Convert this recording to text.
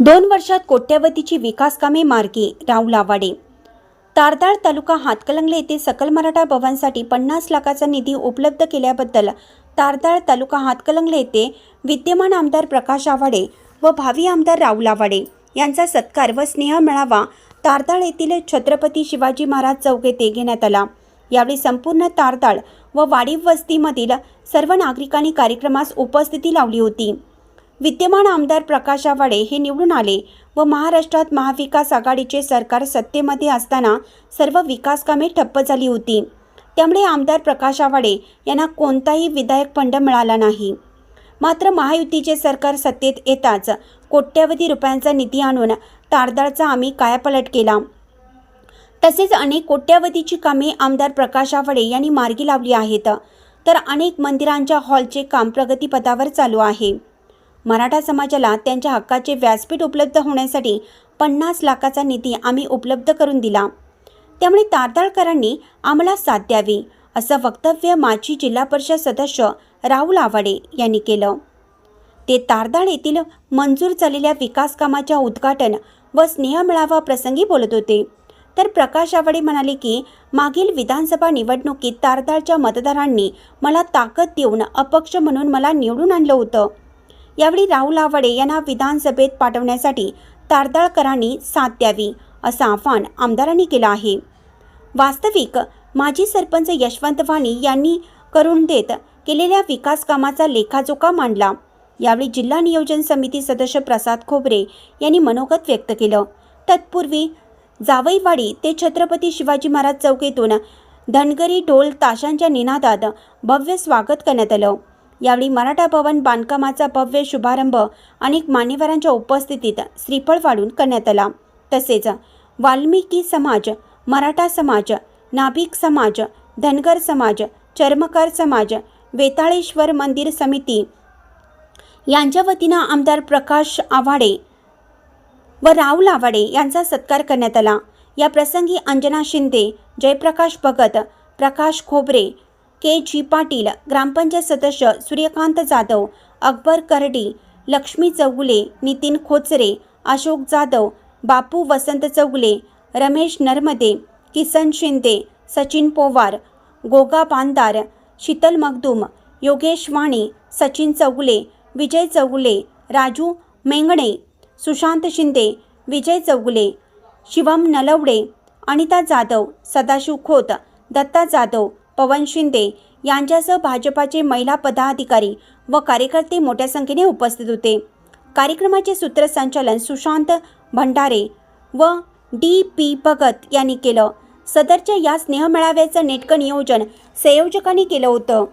दोन वर्षात कोट्यवधीची विकास कामे मार्गी राहुल आवाडे तारदाळ तालुका हातकलंगले येथे सकल मराठा भवनसाठी पन्नास लाखाचा निधी उपलब्ध केल्याबद्दल तारदाळ तालुका हातकलंगले येथे विद्यमान आमदार प्रकाश आवाडे व भावी आमदार राहुल आवाडे यांचा सत्कार व स्नेह मिळावा तारदाळ येथील छत्रपती शिवाजी महाराज चौक येथे घेण्यात आला. यावेळी संपूर्ण तारदाळ व वाडीव वस्तीमधील सर्व नागरिकांनी कार्यक्रमास उपस्थिती लावली होती. विद्यमान आमदार प्रकाश आवाडे हे निवडून आले व महाराष्ट्रात महाविकास आघाडीचे सरकार सत्तेमध्ये असताना सर्व विकास कामे ठप्प झाली होती. त्यामुळे आमदार प्रकाश आवाडे यांना कोणताही विधायक फंड मिळाला नाही. मात्र महायुतीचे सरकार सत्तेत येताच कोट्यवधी रुपयांचा निधी आणून तारदाळचा आम्ही कायापलट केला. तसेच अनेक कोट्यावधीची कामे आमदार प्रकाश आवाडे यांनी मार्गी लावली आहेत. तर अनेक मंदिरांच्या हॉलचे काम प्रगतीपथावर चालू आहे. मराठा समाजाला त्यांच्या हक्काचे व्यासपीठ उपलब्ध होण्यासाठी पन्नास लाखाचा निधी आम्ही उपलब्ध करून दिला. त्यामुळे तारदाळकरांनी आम्हाला साथ द्यावी असं वक्तव्य माजी जिल्हा परिषद सदस्य राहुल आवाडे यांनी केलं. ते तारदाळ येथील मंजूर झालेल्या विकास कामाच्या उद्घाटन व स्नेह मिळावा प्रसंगी बोलत होते. तर प्रकाश आवाडे म्हणाले की मागील विधानसभा निवडणुकीत तारदाळच्या मतदारांनी मला ताकद देऊन अपक्ष म्हणून मला निवडून आणलं होतं. यावेळी राहुल आवाडे यांना विधानसभेत पाठवण्यासाठी तारदाळकरांनी साथ द्यावी असं आवाहन आमदारांनी केलं आहे. वास्तविक माजी सरपंच यशवंत वाणी यांनी करून देत केलेल्या विकास कामाचा लेखाजोखा मांडला. यावेळी जिल्हा नियोजन समिती सदस्य प्रसाद खोबरे यांनी मनोगत व्यक्त केलं. तत्पूर्वी जावईवाडी ते छत्रपती शिवाजी महाराज चौकीतून धनगरी ढोल ताशांच्या निनादात भव्य स्वागत करण्यात आलं. यावेळी मराठा भवन बांधकामाचा भव्य शुभारंभ अनेक मान्यवरांच्या उपस्थितीत श्रीफळ वाढून करण्यात आला. तसेच वाल्मिकी समाज मराठा समाज नाभिक समाज धनगर समाज चर्मकार समाज वेताळेश्वर मंदिर समिती यांच्या वतीनं आमदार प्रकाश आवाडे व राहुल आवाडे यांचा सत्कार करण्यात आला. या प्रसंगी अंजना शिंदे जयप्रकाश भगत प्रकाश खोबरे के. जी. पाटील ग्रामपंचायत सदस्य सूर्यकांत जाधव अकबर करडी लक्ष्मी चौगुले नितीन खोचरे अशोक जाधव बापू वसंत चौगुले रमेश नर्मदे किसन शिंदे सचिन पोवार गोगा बांदार शीतल मगदूम योगेश वाणी सचिन चौगुले विजय चौगुले राजू मेंगणे सुशांत शिंदे विजय चौगुले शिवम नलवडे अनिता जाधव सदाशिव खोत दत्ता जाधव पवन शिंदे यांच्यासह भाजपाचे महिला पदाधिकारी व कार्यकर्ते मोठ्या संख्येने उपस्थित होते. कार्यक्रमाचे सूत्रसंचालन सुशांत भंडारे व डी पी भगत यांनी केलं. सदरच्या या स्नेहमेळाव्याचं नेटकं नियोजन संयोजकांनी केलं होतं.